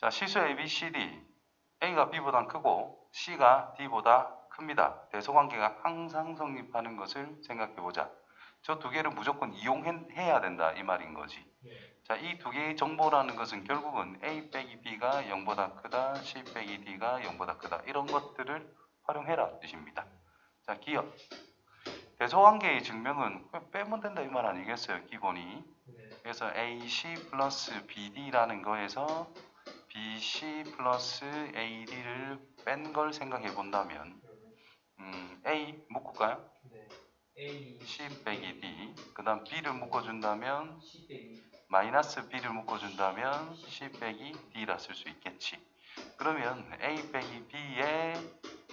자, 시수 A, B, C, D. A가 B보다 크고 C가 D보다 큽니다. 대소관계가 항상 성립하는 것을 생각해 보자. 저 두 개를 무조건 이용해야 된다 이 말인 거지. 네. 자, 이 두 개의 정보라는 것은 결국은 A 빼기 B가 0보다 크다, C 빼기 D가 0보다 크다 이런 것들을 활용해라 뜻입니다. 자, 기억. 대소관계의 증명은 빼면 된다 이 말 아니겠어요, 기본이. 네. 그래서 AC 플러스 BD라는 거에서 BC 플러스 AD를 뺀 걸 생각해 본다면 음, A 묶을까요? 네. A C 빼기 D 그 다음 B를 묶어준다면 마이너스 B를 묶어준다면 C 빼기 D라 쓸 수 있겠지 그러면 A 빼기 B에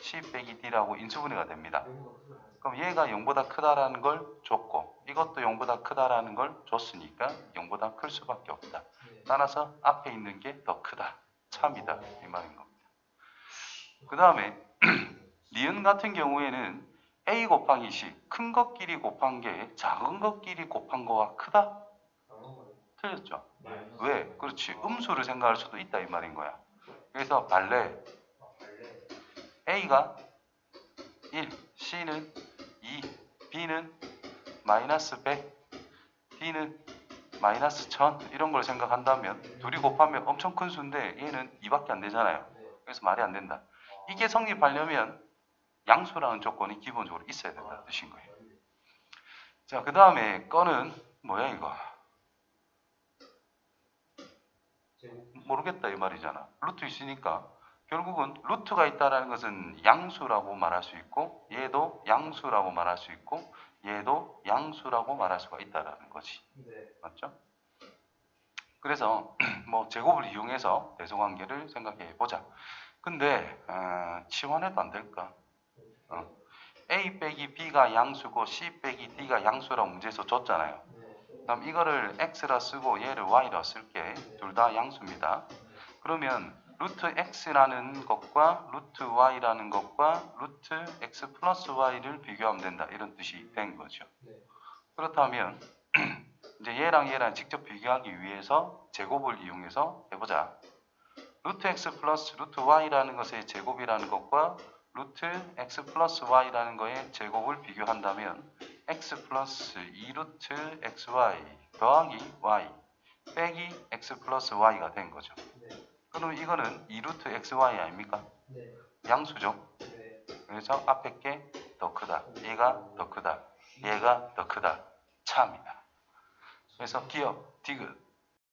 C 빼기 D라고 인수분해가 됩니다. 그럼 얘가 0보다 크다라는 걸 줬고 이것도 0보다 크다라는 걸 줬으니까 0보다 클 수밖에 없다 네. 따라서 앞에 있는 게 더 크다. 참이다. 이 말인 겁니다. 그 다음에 니은 같은 경우에는 A 곱하기 C 큰 것끼리 곱한 게 작은 것끼리 곱한 거와 크다? 틀렸죠. 마이너스. 왜? 그렇지. 음수를 생각할 수도 있다 이 말인 거야. 그래서 아, 발레. A가 1, C는 2, B는 마이너스 100, D는 마이너스 1000 이런 걸 생각한다면 둘이 곱하면 엄청 큰 수인데 얘는 2밖에 안 되잖아요. 네. 그래서 말이 안 된다. 이게 성립하려면 양수라는 조건이 기본적으로 있어야 된다 뜻인 거예요. 자, 그 다음에 건은 뭐야 이거? 모르겠다 이 말이잖아. 루트 있으니까 결국은 루트가 있다라는 것은 양수라고 말할 수 있고 얘도 양수라고 말할 수 있고 얘도 양수라고 말할 수가 있다라는 거지. 네. 맞죠? 그래서 뭐 제곱을 이용해서 대소관계를 생각해 보자. 근데 어, 치환해도 안 될까? 어. A 빼기 B가 양수고 C 빼기 D가 양수라고 문제에서 줬잖아요. 네. 그럼 이거를 x라 쓰고 얘를 y라 쓸게. 둘 다 양수입니다. 그러면 루트 x라는 것과 루트 y라는 것과 루트 x 플러스 y를 비교하면 된다. 이런 뜻이 된 거죠. 네. 그렇다면 이제 얘랑 얘랑 직접 비교하기 위해서 제곱을 이용해서 해보자. 루트 x 플러스 루트 y라는 것의 제곱이라는 것과 루트 x 플러스 y라는 거의 제곱을 비교한다면 x 플러스 2루트 xy 더하기 y 빼기 x 플러스 y가 된 거죠. 네. 그럼 이거는 2루트 xy 아닙니까? 네. 양수죠. 네. 그래서 앞에 게 더 크다. 얘가 더 크다. 얘가 더 크다. 참이다. 그래서 기억, 디귿,